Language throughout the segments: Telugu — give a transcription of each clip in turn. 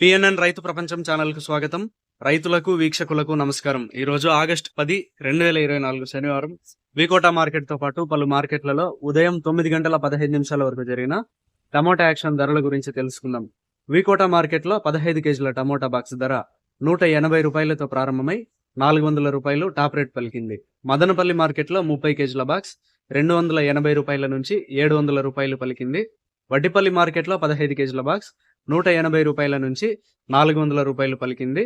పిఎన్ఎన్ రైతు ప్రపంచం ఛానల్కు స్వాగతం. రైతులకు వీక్షకులకు నమస్కారం. ఈ రోజు ఆగస్టు పది రెండు వేల ఇరవై నాలుగు శనివారం వికోటా మార్కెట్తో పాటు పలు మార్కెట్లలో ఉదయం తొమ్మిది గంటల పదహైదు నిమిషాల వరకు జరిగిన టమోటా యాక్షన్ ధరల గురించి తెలుసుకుందాం. వికోటా మార్కెట్లో పదహైదు కేజీల టమోటా బాక్స్ ధర నూట ఎనభై రూపాయలతో ప్రారంభమై నాలుగు వందల రూపాయలు టాప్ రేట్ పలికింది. మదనపల్లి మార్కెట్లో ముప్పై కేజీల బాక్స్ రెండు వందల ఎనభై రూపాయల నుంచి ఏడు వందల రూపాయలు పలికింది. వడ్డిపల్లి మార్కెట్లో పదహైదు కేజీల బాక్స్ నూట ఎనభై రూపాయల నుంచి నాలుగు వందల రూపాయలు పలికింది.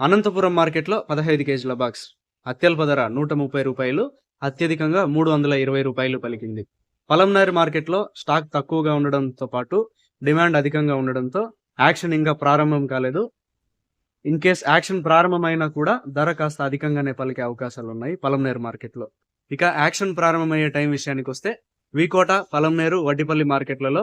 అనంతపురం మార్కెట్లో పదహైదు కేజీల బాక్స్. అత్యల్ప ధర నూట ముప్పై రూపాయలు అత్యధికంగా మూడు వందల ఇరవై రూపాయలు పలికింది. పలంనారి మార్కెట్లో స్టాక్ తక్కువగా ఉండడంతో పాటు డిమాండ్ అధికంగా ఉండడంతో యాక్షన్ ఇంకా ప్రారంభం కాలేదు. ఇన్ కేస్ యాక్షన్ ప్రారంభమైనా కూడా ధర కాస్త అధికంగానే పలికే అవకాశాలు ఉన్నాయి పలంనేరు మార్కెట్లో. ఇక యాక్షన్ ప్రారంభమయ్యే టైం విషయానికి వస్తే వీకోట పలంనేరు వడ్డిపల్లి మార్కెట్లలో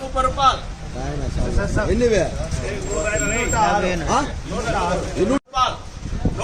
ముప్పై రూపాయలు ఎన్నివే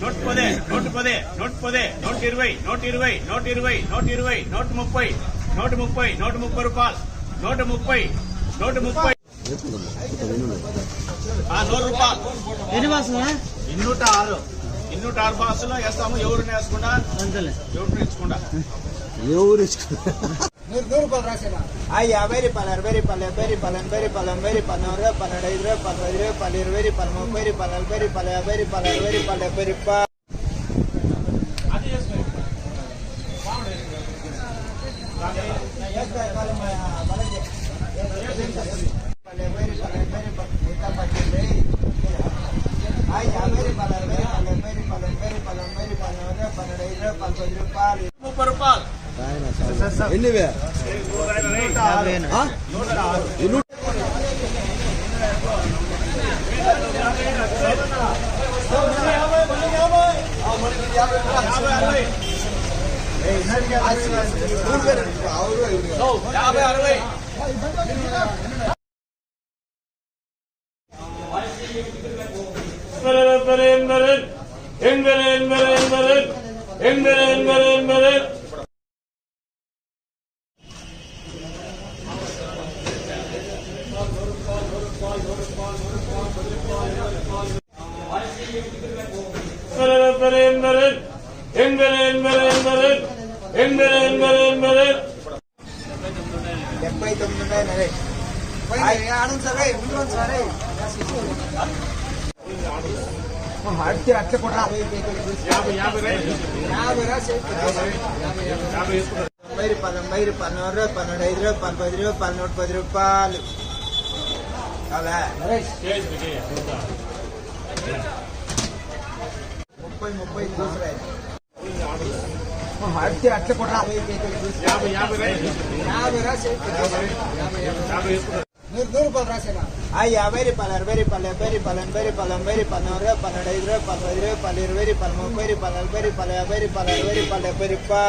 నూట పదే నూట పదే నూట పదే నూట ఇరవై నూట ఇరవై నూట ఇరవై నూట ఇరవై నూట ముప్పై నూట ముప్పై నూట ముప్పై రూపాయలు. నూట ముప్పై నూట ముప్పై నూరు రూపాయలు ఇన్నూట ఆరు. ఇన్నూట ఆరు బాసులో వేస్తాము ఎవరిని వేసుకుండా ఎవరు ನೂರು ರೂಪಾಯಿ ರಾಶಿನ ಅಯ್ಯ ಬೇರಿ ಪಲ್ಲಾರು ಬೇರಿ ಪಲ್ಯ ಬೇರಿ ಪಲ್ಲನ್ ಬೇರಿ ಪಲ್ಲನ್ ಬೇರಿ ಪನ್ನೂರ ಪನ್ನಡೈದು ರೂಪಾಯಿ ಪನ್ನೈದು ರೂಪಾಯಿ ಪನ್ನೀರು ಬೇರಿ ಪಲ್ಮ ಬೇರಿ ಪಲ್ಲಲ್ ಬೇರಿ ಪಲ್ಯ ಬೇರಿ ಪಲ್ಲಾರು ಬೇರಿ ಪಲ್ಯ ಬೇರಿ ಪ ಅಯ್ಯ ಬೇರಿ ಪಲ್ಲಾರು ಬೇರಿ ಪಲ್ಯ ಬೇರಿ ಪಲ್ಲನ್ ಬೇರಿ ಪಲ್ಲನ್ ಬೇರಿ ಪನ್ನೂರ ಪನ್ನಡೈದು ರೂಪಾಯಿ ಪನ್ನೈದು ರೂಪಾಯಿ ಮುಪ್ಪ ರೂಪಾಯಿ ان என்பரன் என்பரன் என்பரன் என்பரன் என்பரன் என்பரன் என்பரன் డెబ్బై తొమ్మిది ఉన్నాయి ఆడండి సరే ముందు సరే అట్లా అట్లా కూడా యాభై రూపాయలు తొంభై రూపాయలు పన్నెండు రూపాయలు పన్నెండు ఐదు రూపాయలు పది రూపాయలు నూట పది రూపాయలు ముప్పై ముప్పై చూసరా అడితే అట్లా కూడా యాభై యాభై రైతు యాభై రాసి యాభై వేసుకుంటారు నూరు నూరు రూపాయలు రాసేనా ఆ యాభై రూపాయలు అరవై రూపాయలు డెబ్బై రూపాయలు ఎనభై రూపాయలు తొంభై రూపాయలు నూరు రూపాయలు నూట ఐదు రూపాయలు పది రూపాయలు ఇరవై రూపాయలు ముప్పై రూపాయలు నలభై రూపాయలు యాభై రూపాయలు అరవై రూపాయలు డెబ్బై రూపాయలు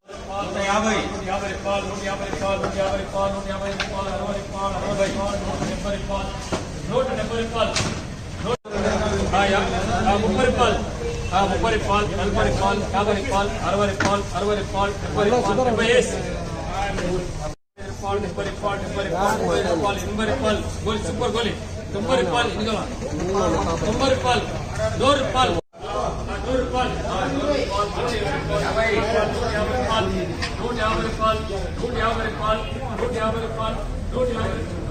నూట యాభై నూట యాభై రూపాయలు నూట యాభై రూపాయలు నూట యాభై రూపాయలు నూట యాభై రూపాయలు అరవై రూపాయలు అరవై రూపాయలు నూట డెబ్బై రూపాయలు నూట డెబ్బై రూపాయలు నూట ఆ యా- ఆ ముప్పై రూపాయలు ఆ ముప్పై రూపాయలు నలభై రూపాయలు యాభై రూపాయలు అరవై రూపాయలు అరవై రూపాయలు డెబ్బై రూపాయలు డెబ్బై వేసి రూపాయలు డెబ్బై రూపాయలు డెబ్బై రూపాయలు డెబ్బై రూపాయలు ఎనభై రూపాయలు గోలి సూపర్ గోలి తొంభై రూపాయలు ఇదిగో తొంభై రూపాయలు నూరు రూపాయలు